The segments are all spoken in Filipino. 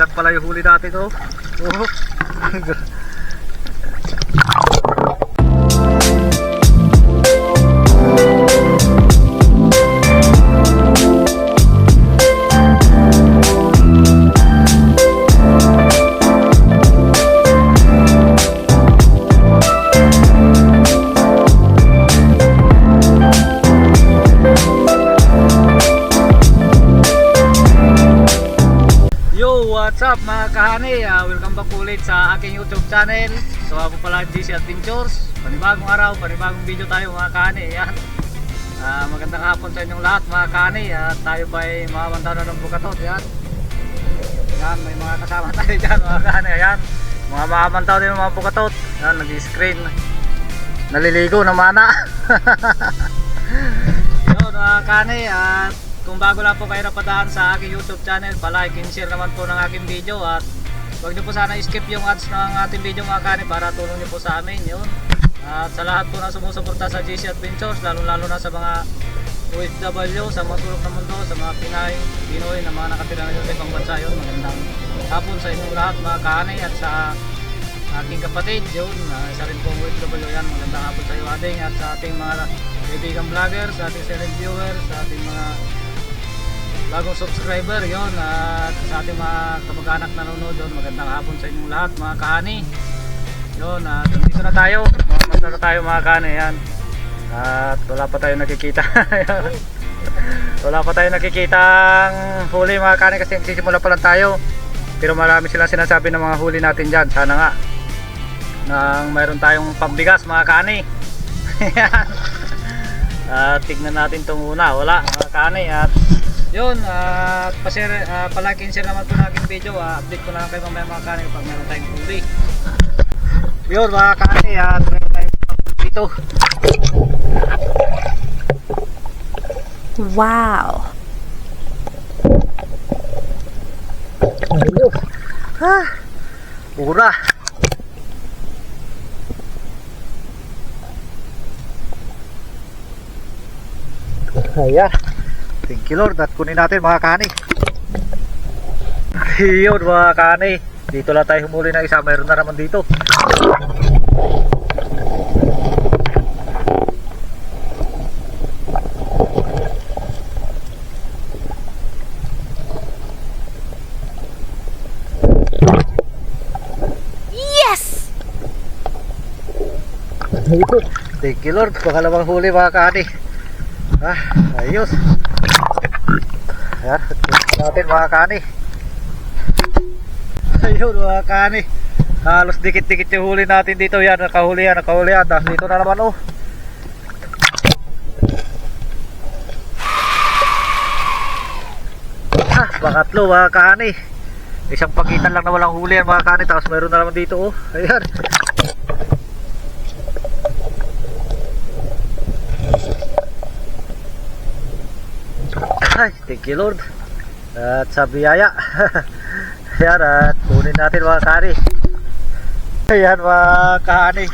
ilan pala yung huli natin oh. Oh. what's up mga kahani? Ah, welcome back ulit sa aking YouTube channel. So ako pala DC Adventures. Panibagong araw, panibagong video tayo mga kahani. Yan. Ah, magandang hapon sa inyong lahat mga kahani. At tayo pa ay mamanta na ng bukatot. Yan. Yan, may mga kasama tayo dyan mga kahani. Yan. Mga mamamantaw din mga bukatot. Yan, nag-screen. Naliligo na mana. Yun mga kahani. At kung bago lang po kayo napadaan sa aking YouTube channel, palike and share naman po ng aking video at huwag niyo po sana skip yung ads ng ating video mga kani para tulong niyo po sa amin yun. At sa lahat po na sumusuporta sa GC Adventures, lalo lalo na sa mga OFW, sa mga sulok ng mundo, sa mga Pinay, Pinoy na mga nakatira ngayon sa ibang bansa yun. Magandang hapon sa inyong lahat mga kani at sa aking kapatid yun, uh, isa rin pong OFW yan. Magandang hapon sa iyo ating at sa ating mga kaibigan vlogger, sa ating silent viewers, sa ating mga bagong subscriber yon at sa ating mga kamag-anak na nanonood doon magandang hapon sa inyong lahat mga kahani yon at dito na tayo. Mga na tayo mga kahani yan at wala pa tayo nakikita. Wala pa tayo nakikita ang huli mga kahani kasi nagsisimula pa lang tayo. Pero marami silang sinasabi ng mga huli natin dyan. Sana nga nang mayroon tayong pambigas mga kahani at tignan natin itong una. Wala mga kahani at yun, at uh, pasir, uh, palike and share naman po ng aking video. Uh, update ko na lang kayo mamaya mga kani kapag meron tayong huli. Yun mga kani, at meron tayong dito. Wow. Ha? Ura. Ayan. Thank you Lord at kunin natin mga kani. Yun mga kani. Dito lang tayo humuli ng isa. Mayroon na naman dito. Yes! Thank you Lord. Pangalawang huli mga kani. Ah, ayos. Ayan, natin mga kani. Ayun mga kani. Halos dikit-dikit yung huli natin dito. Yan, nakahuli yan, nakahuli yan. Dito na naman oh. Ah, pangatlo mga kani. Isang pagitan lang na walang huli yan mga kani. Tapos meron na naman dito oh. Ayan. Ay, thank you Lord. At sa biyaya. Ayan, at kunin natin mga kani. Ayan mga kani.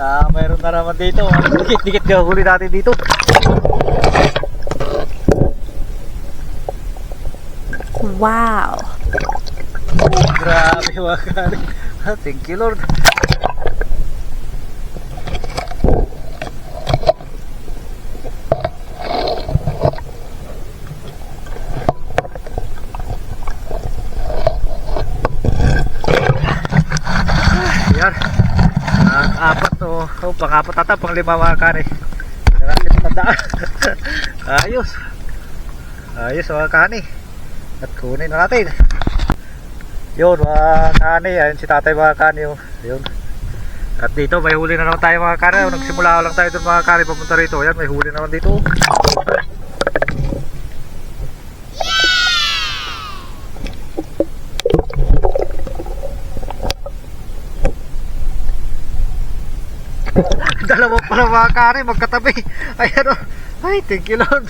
Ah, mayroon na naman dito. Dikit-dikit huli natin dito. Wow. Grabe mga kani. Ah, Thank you Lord. Pang-apat ata, pang lima mga kani. Natin matandaan. Ayos. Ayos mga kani. At kunin na natin. Yun mga kani. Ayun si tatay mga kani. Oh. Yun. At dito may huli na naman tayo mga. Oh, Nagsimula lang tayo dun mga kani papunta rito. Yan may huli na naman dito. Pala mga kani magkatabi. Ayan o. Ay, thank you Lord.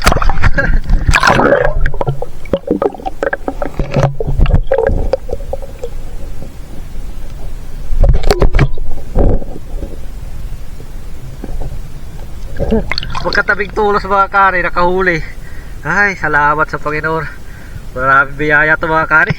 Magkatabing tulos mga kani, nakahuli. Ay, salamat sa Panginoon. Maraming biyaya to mga kani.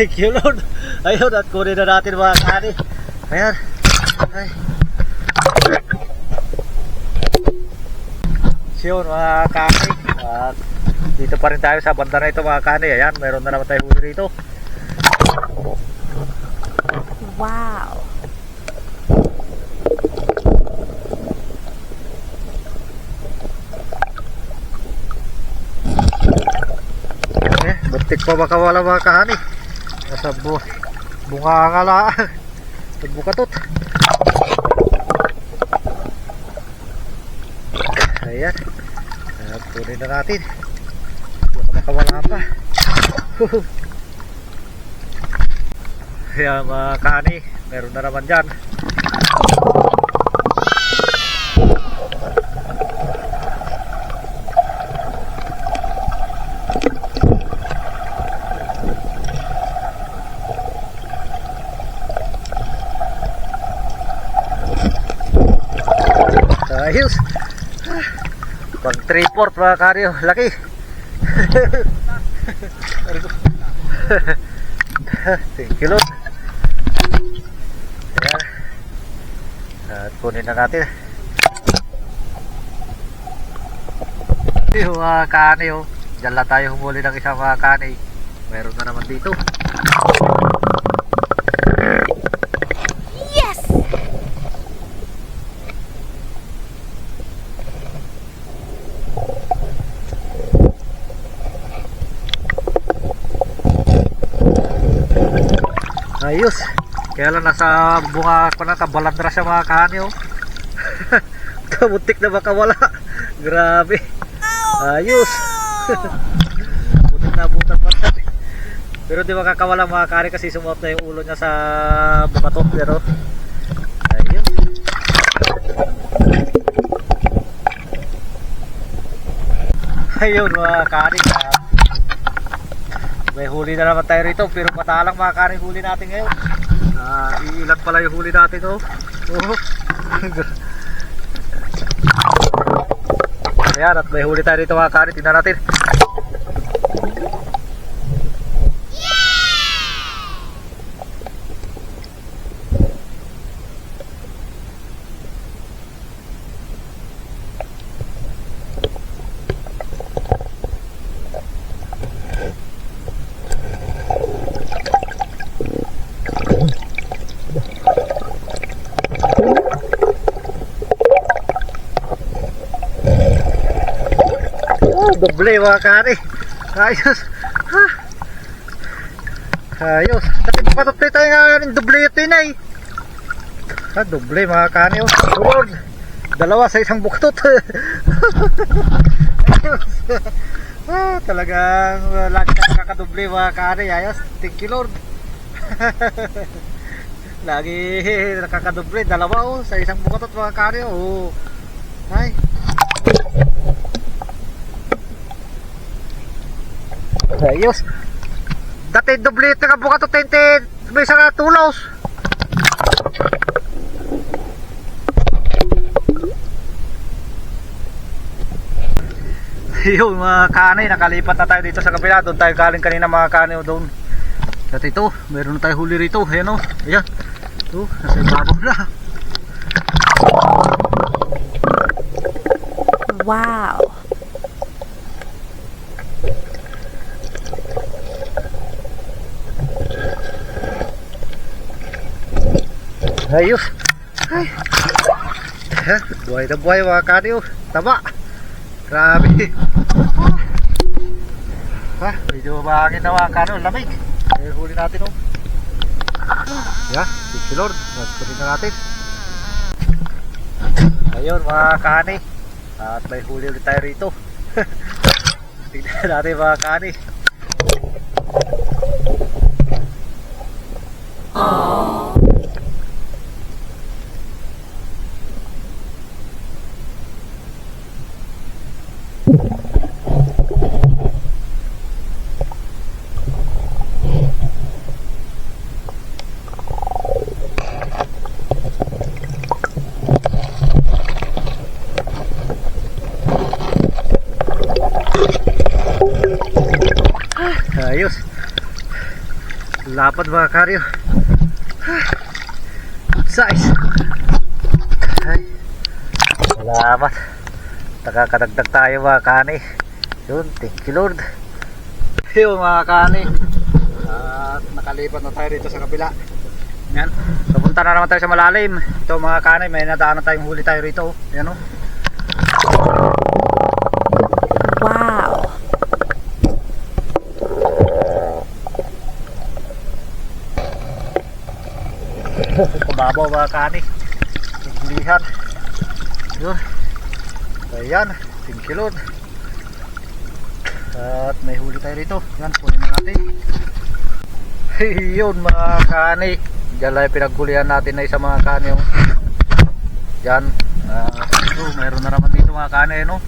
Thank you Lord. Ayun, at kunin na natin mga kani. Ayan. Ay. Yun mga kani. At dito pa rin tayo sa banda na ito mga kani. Ayan, meron na naman tayo huli rito. Wow. Eh, buntik pa makawala mga kahani. Nasa bu bunga nga lang. Nagbukatot. Ayan. Ayan, kunin na natin. Baka makawala pa. Ayan mga kahani. Meron na naman dyan. 3-4 mga karyo, laki. Thank you Lord. Ayan. At kunin na natin. Yung mga kani oh. Diyan lang tayo humuli ng isang mga kani. Meron na naman dito. Ayos. Kaya lang nasa bunga pa na kabalandra siya mga kahani oh. Kabutik na makawala. Grabe. Ayos. Butik na butan pa rin. Pero di makakawala mga kahani kasi sumuot na yung ulo niya sa bukatot. Pero ayun. Ayun mga kahani. ah, may huli na naman tayo rito pero matalang mga karing huli natin ngayon. Ah, iilan pala yung huli natin oh. Oh. Ayan, at may huli tayo dito mga karing. Tingnan natin. Doble mga kari. Ayos. Ha. Ayos. Patutay tayo nga ng doble ito yun ay. Ha, doble mga kari. Oh. Lord. Dalawa sa isang buktot. Ayos. ah, talagang uh, lagi ka nakakadoble mga kari. Ayos. Thank you Lord. lagi nakakadoble. Dalawa oh, sa isang buktot mga kari. Oh. Ay. Ayos. Dati doblete ka buka to tente may sa tulos. Yung mga kanay, nakalipat na tayo dito sa kabila. Doon tayo galing kanina mga kanay o doon. At ito, meron na tayo huli rito. Ayan o. Ayan. Ito, nasa ibabaw na. Wow. Ayos. Ay. Ha, buhay na buhay mga kanay o. Tama. Grabe. Ha, medyo mahangin na mga kanay o. Lamig. Eh, huli natin o. Yeah, thank you Lord. Nagpunin na natin. Ayun mga kani. At may huli ulit tayo rito. Tignan natin mga kani. Karyo. Size. Ay. Salamat. Nakakadagdag tayo mga kani. Yun, thank you Lord. Yun mga kani. At nakalipat na tayo dito sa kabila. Yan. So punta na naman tayo sa malalim. Ito mga kani, may nadaanan tayong huli tayo rito. Yan o. Wow. Kumabaw mga kani. Hulihan. Yun. Ayan. Lord. At may huli tayo rito. Yan, kunin na natin. Yun mga kani. Diyan lang yung pinagkulihan natin na isa mga kani. Yung Yan. Uh, ito, meron na naman dito mga kani. No?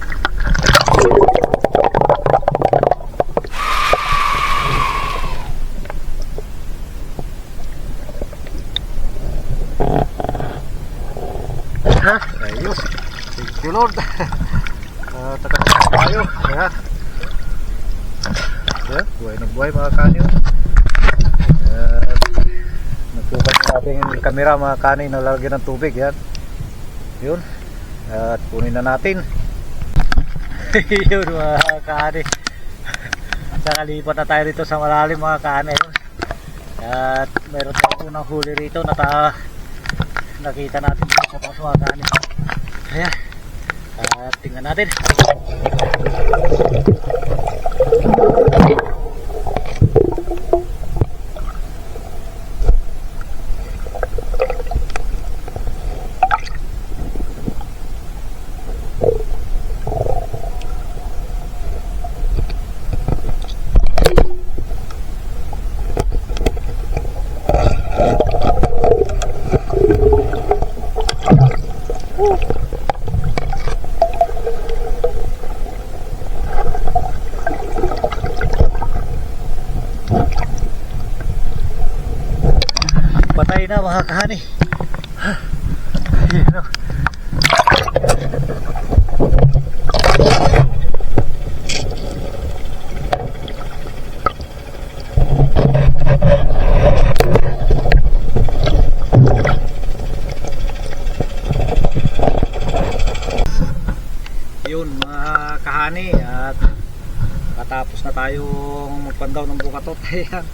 Ha? Ayos. Thank you Lord. Uh, Takasama tayo. Ayan. Ayan. Buhay na buhay mga kanyo. At nagpupan natin yung kamera mga kanyo na lalagyan ng tubig. Yan. Yun. At kunin na natin. Yun mga kanyo. Nakalipat na tayo rito sa malalim mga kanyo. At meron tayo unang huli rito na ta nakita natin sa mga kanyo. Ayan. At tingnan natin. Patay na mga kahani. Ayan o. Yun mga kahani at katapos na tayong magpandaw ng bukatot. Ayan.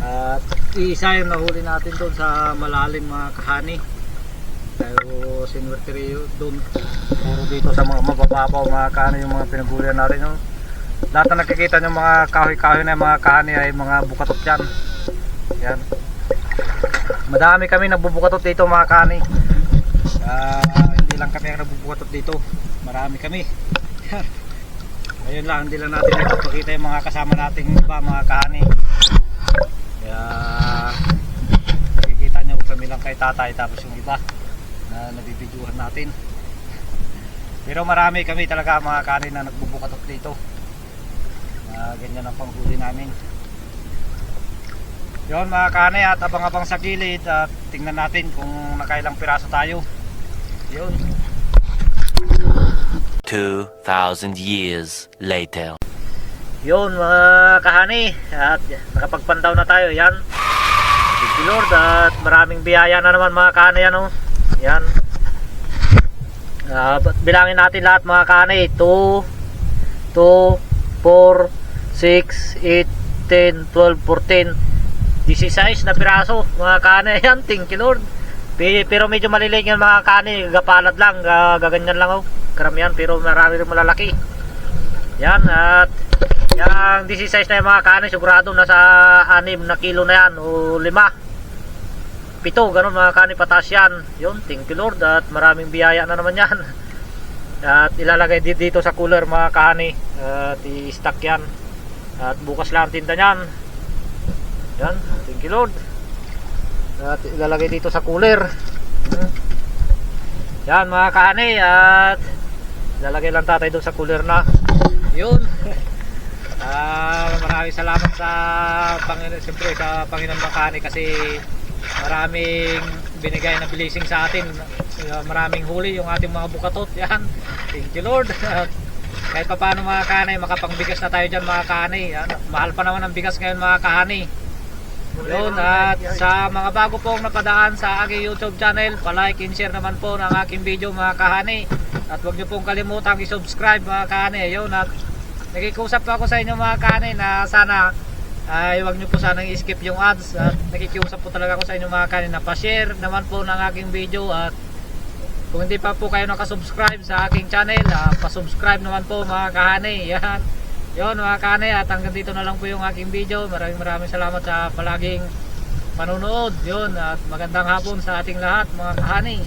At isa yung nahuli natin doon sa malalim mga kahani. Pero sinwertiri doon. Puro dito sa mga mabababaw mga kahani yung mga pinagulian natin. No? Lahat na nakikita nyo mga kahoy-kahoy na mga kahani ay mga bukatot yan. Yan. Madami kami nagbubukatot dito mga kahani. Ah, hindi lang kami ang nagbubukatot dito. Marami kami. Yan. Ayun lang, hindi lang natin ipapakita yung mga kasama nating iba mga kahani. Kaya nakikita nyo kami lang kay tatay tapos yung iba na nabibidyohan natin. Pero marami kami talaga mga kanin na nagbubukatot dito. Na ganyan ang panghuli namin. Yon mga kanay at abang-abang sa gilid at tingnan natin kung nakailang piraso tayo. Yun. 2,000 years later. Yun mga kahani at nakapagpandaw na tayo yan You Lord at maraming biyaya na naman mga kahani ano? Yan. Ah, bilangin natin lahat mga kahani 2 2 4 6 8 10 12 14 16 na piraso mga kahani yan thank you Lord. Pe- pero medyo malilig yung mga kahani gapalad lang ga- gaganyan lang oh. Karamihan pero marami rin malalaki. Yan at yung 16 na yung mga kanin sigurado nasa 6 na kilo na yan o 5 pito ganun mga kanin patas yan. Yun thank you Lord at maraming biyaya na naman yan. At ilalagay di- dito sa cooler mga kani at i-stack yan. At bukas lang ang tinda nyan yan thank you Lord. At ilalagay dito sa cooler. Yan mga kani at ilalagay lang tatay doon sa cooler na. Yun. Ah, maraming salamat sa Panginoon, siyempre sa Panginoon Makani kasi maraming binigay na blessing sa atin. Maraming huli yung ating mga bukatot. Yan. Thank you Lord. Kahit pa paano mga kanay, makapangbigas na tayo dyan mga kanay. Yan. Mahal pa naman ang bigas ngayon mga kanay. Yun, at sa mga bago pong napadaan sa aking YouTube channel, palike and share naman po ng aking video mga kahani. At huwag niyo pong kalimutang i-subscribe mga kahani. Yun, at nakikusap po ako sa inyo mga kahani na sana ay huwag niyo po sanang i-skip yung ads. At nakikiusap po talaga ako sa inyo mga kahani na pa-share naman po ng aking video at kung hindi pa po kayo nakasubscribe sa aking channel, ah, pa-subscribe naman po mga kahani. Yan. Yon mga kahani at hanggang dito na lang po yung aking video. Maraming maraming salamat sa palaging manonood. Yon at magandang hapon sa ating lahat mga kahani.